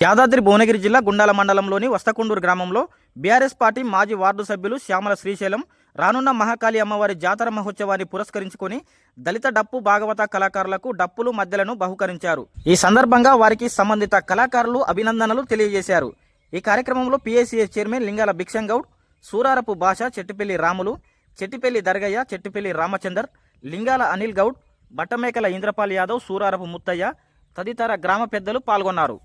యాదాద్రి భువనగిరి జిల్లా గుండాల మండలంలోని వస్తకుండూరు గ్రామంలో బీఆర్ఎస్ పార్టీ మాజీ వార్డు సభ్యులు శ్యామల శ్రీశైలం రానున్న మహాకాళి అమ్మవారి జాతర మహోత్సవాన్ని పురస్కరించుకొని దళిత డప్పు భాగవత కళాకారులకు డప్పులు మధ్యలను బహుకరించారు. ఈ సందర్భంగా వారికి సంబంధిత కళాకారులు అభినందనలు తెలియజేశారు. ఈ కార్యక్రమంలో పిఎస్సిఎస్ చైర్మన్ లింగాల గౌడ్ సూరారపు భాష చెట్టిపల్లి రాములు చెట్టిపల్లి దర్గయ్య చెట్టిపల్లి రామచందర్ లింగాల అనిల్ గౌడ్ బట్టమేకల ఇంద్రపాల్ యాదవ్ సూరారపు ముత్తయ్య తదితర గ్రామ పెద్దలు పాల్గొన్నారు.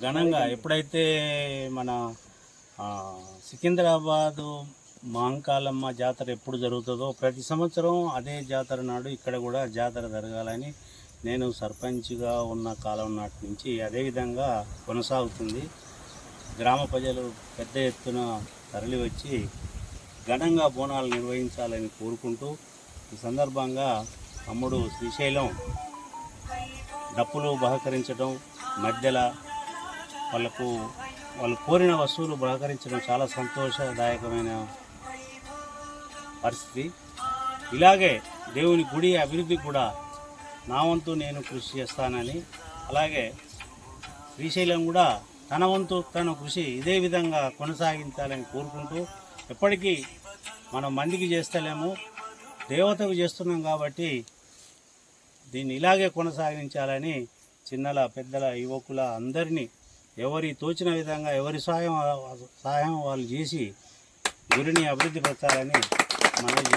ఘనంగా ఎప్పుడైతే మన సికింద్రాబాదు మాంకాలమ్మ జాతర ఎప్పుడు జరుగుతుందో ప్రతి సంవత్సరం అదే జాతర నాడు ఇక్కడ కూడా జాతర జరగాలని నేను సర్పంచ్గా ఉన్న కాలం నాటి నుంచి అదే విధంగా కొనసాగుతుంది. గ్రామ ప్రజలు పెద్ద ఎత్తున తరలి వచ్చి ఘనంగా బోనాలు నిర్వహించాలని కోరుకుంటూ ఈ సందర్భంగా తమ్ముడు శ్రీశైలం డప్పులు బహకరించడం మధ్యలో వాళ్ళకు వాళ్ళు కోరిన వస్తువులు బహకరించడం చాలా సంతోషదాయకమైన పరిస్థితి. ఇలాగే దేవుని గుడి అభివృద్ధి కూడా నా వంతు నేను కృషి చేస్తానని అలాగే శ్రీశైలం కూడా తన వంతు తన కృషి ఇదే విధంగా కొనసాగించాలని కోరుకుంటూ ఎప్పటికీ మనం మందికి చేస్తలేము దేవతకు చేస్తున్నాం కాబట్టి దీన్ని ఇలాగే కొనసాగించాలని చిన్నల పెద్దల యువకుల అందరినీ ఎవరి తోచిన విధంగా ఎవరి సహాయం సహాయం వాళ్ళు చేసి గురిని అభివృద్ధి పరచాలని మనవి